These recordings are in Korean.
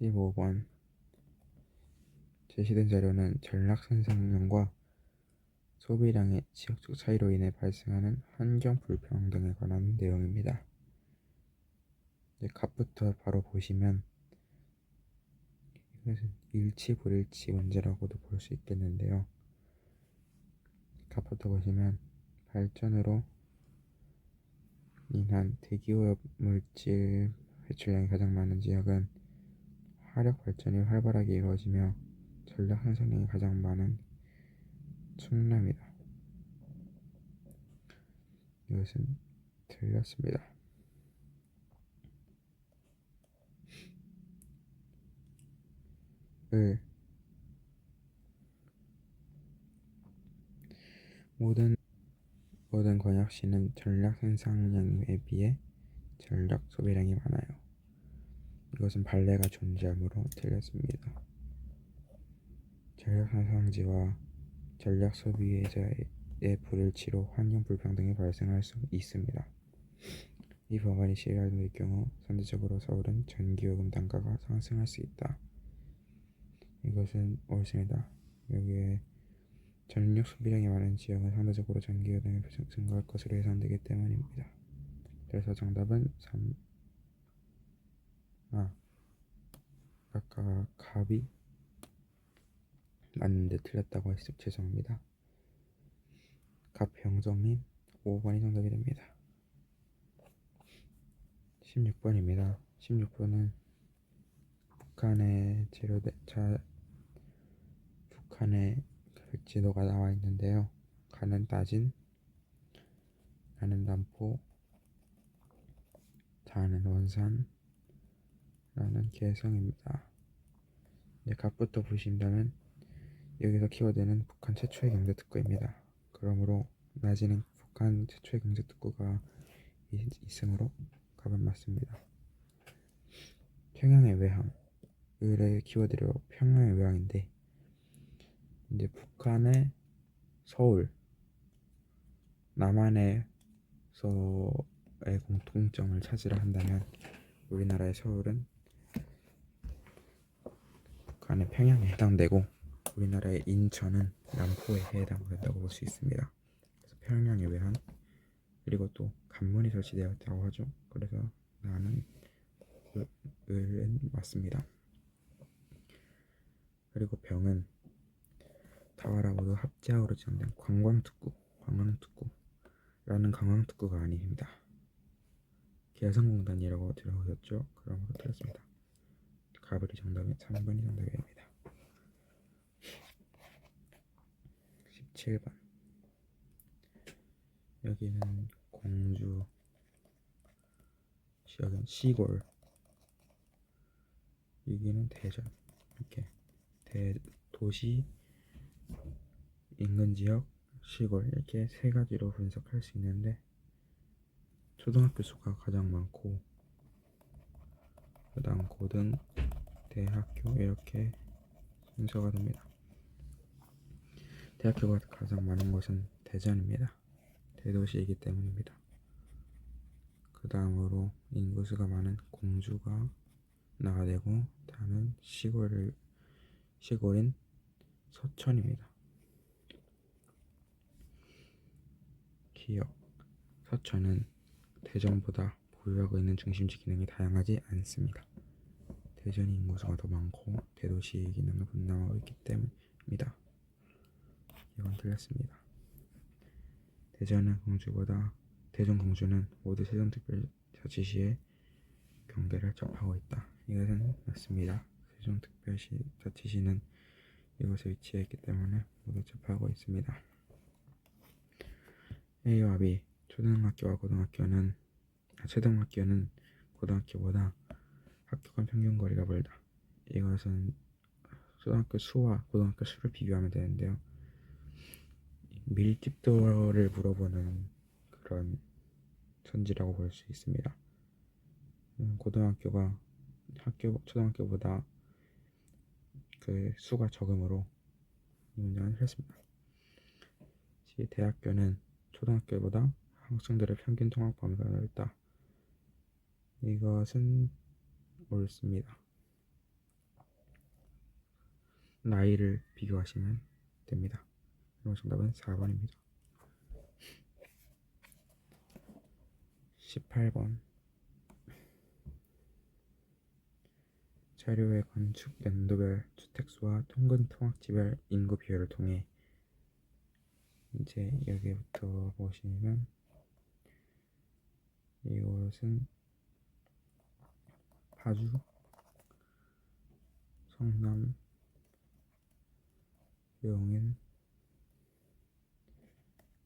15번 제시된 자료는 전략생산량과 소비량의 지역적 차이로 인해 발생하는 환경 불평등에 관한 내용입니다. 이제 값부터 바로 보시면 이것은 일치 불일치 문제라고도 볼 수 있겠는데요. 값부터 보시면 발전으로 인한 대기오염 물질 배출량이 가장 많은 지역은 화력 발전이 활발하게 이루어지며 전력 생산량이 가장 많은 충남이다. 이것은 틀렸습니다. 을 모든 모든 권역시는 전력 생산량에 비해 전력 소비량이 많아요. 이것은 발레가 존재하므로 틀렸습니다. 전력 생산지와 전력 소비자의 불일치로 환경 불평등이 발생할 수 있습니다. 이 법안이 시행될 경우 상대적으로 서울은 전기요금 단가가 상승할 수 있다. 이것은 옳습니다. 여기에 전력 소비량이 많은 지역은 상대적으로 전기요금이 증가할 것으로 예상되기 때문입니다. 그래서 정답은 3. 아, 아까 갑이 맞는데 틀렸다고 했어 죄송합니다. 갑병정님 5번이 정답이 됩니다. 16번입니다. 16번은 북한의 재료대 자 북한의 백지도가 나와 있는데요. 가는 따진, 나는 남포, 자는 원산, 라는 개성입니다. 이제 값부터 보신다면 여기서 키워드는 북한 최초의 경제특구입니다. 그러므로 낮이는 북한 최초의 경제특구가 있으므로 값은 맞습니다. 평양의 외항 을의 키워드로 평양의 외항인데 이제 북한의 서울 남한에서의 공통점을 찾으려 한다면 우리나라의 서울은 북한의 평양에 해당되고 우리나라의 인천은 남포에 해당된다고 볼 수 있습니다. 그래서 평양에 외한 그리고 또 간문이 설치되어 있다고 하죠. 그래서 나는 을은 맞습니다. 그리고 병은 타와라 모두 합작으로 지정된 관광특구, 관광특구라는 관광특구가 아닙니다. 개성공단이라고 들어오셨죠? 그러므로 틀렸습니다. 가브리 정답은 3번이 정답입니다. 17번. 여기는 공주 여기는 시골. 여기는 대전. 이렇게 대 도시 인근 지역 시골 이렇게 세 가지로 분석할 수 있는데 초등학교 수가 가장 많고 그 다음 고등 대학교 이렇게 순서가 됩니다. 대학교가 가장 많은 곳은 대전입니다. 대도시이기 때문입니다. 그 다음으로 인구수가 많은 공주가 나가되고 다음은 시골을 시골인 서천입니다. 기억 서천은 대전보다 보유하고 있는 중심지 기능이 다양하지 않습니다. 대전 인구수가 더 많고 대도시 기능을 분담하고 있기 때문입니다. 이건 틀렸습니다. 대전은 공주보다 대전 공주는 모두 세종특별자치시의 경계를 접하고 있다. 이것은 맞습니다. 세종특별자치시는 이곳에 위치해 있기 때문에 모두 접하고 있습니다. A와 B 초등학교와 고등학교는 아, 초등학교는 고등학교보다 학교 간 평균 거리가 멀다. 이것은 초등학교 수와 고등학교 수를 비교하면 되는데요. 밀집도를 물어보는 그런 선지라고 볼 수 있습니다. 음, 고등학교가 학교 초등학교보다 그 수가 적으므로 이 문제는 틀렸습니다. 대학교는 초등학교보다 학생들의 평균 통학 범위가 넓다. 이것은 옳습니다. 나이를 비교하시면 됩니다. 그럼 정답은 4번입니다. 18번 자료의 건축 연도별 주택수와 통근 통학지별 인구 비율을 통해 이제 여기부터 보시면 이것은 파주, 성남, 용인,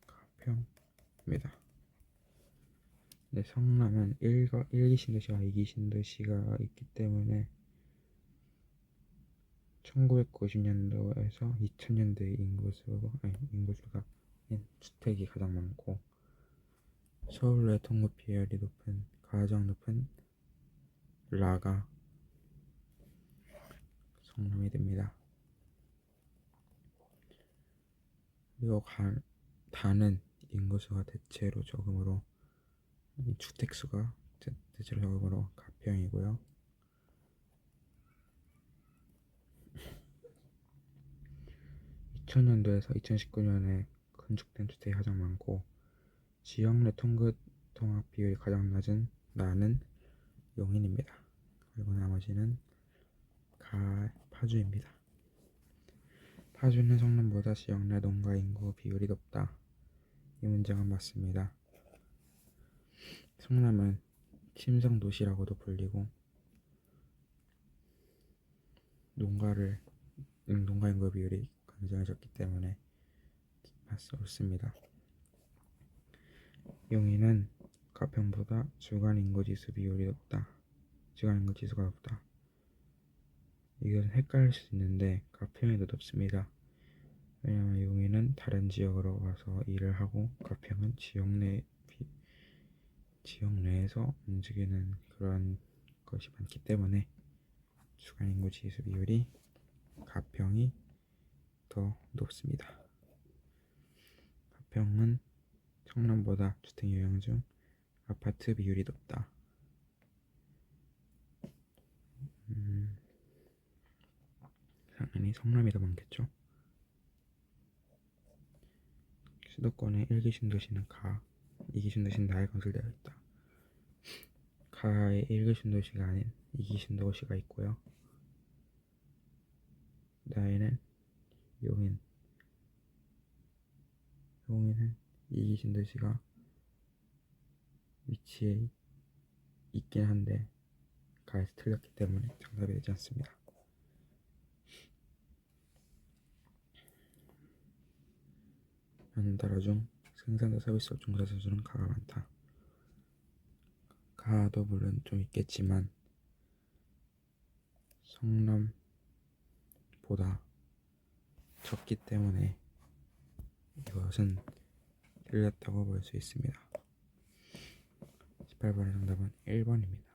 가평입니다. 네, 성남은 1가 1기 신도시와 2기 신도시가 있기 때문에 1990년도에서 2000년대 인구수 아니 인구수가 주택이 가장 많고 서울 내 통급 비율이 높은 가장 높은 라가 성남이 됩니다. 그리고 가, 다는 인구수가 대체로 이 주택수가 대- 대체로 적음으로 가평이고요. (2000년도에서) (2019년에) 건축된 주택이 가장 많고 지역 내 통급 통합 비율이 가장 낮은 나는 용인입니다. 그리고 나머지는 가 파주입니다. 파주는 성남보다 지역 내 농가 인구 비율이 높다. 이 문장은 맞습니다. 성남은 침성 도시라고도 불리고 농가를 음, 농가 인구 비율이 굉장히 적기 때문에 맞습니다. 용인은 가평보다 주간 인구 지수 비율이 높다. 주간 인구 지수가 높다. 이것은 헷갈릴 수 있는데 가평이 더 높습니다. 왜냐하면 용인은 다른 지역으로 와서 일을 하고 가평은 지역 내 비, 지역 내에서 움직이는 그런 것이 많기 때문에 주간 인구 지수 비율이 가평이 더 높습니다. 가평은 성남보다 주택 유형 중 아파트 비율이 높다. 음, 당연히 성남이 더 많겠죠. 수도권의 1기 신도시는 가, 2기 신도시는 나에 건설되어 있다. 가의 1기 신도시가 아닌 2기 신도시가 있고요. 나에는 용인, 용인은 2기 신도시가 위치에 있긴 한데 가에서 틀렸기 때문에 정답이 되지 않습니다. 나라 중 생산자 서비스 종사 수는 가가 많다. 가도 물론 좀 있겠지만 성남보다 적기 때문에 이것은 틀렸다고 볼 수 있습니다. 18번의 정답은 1번입니다.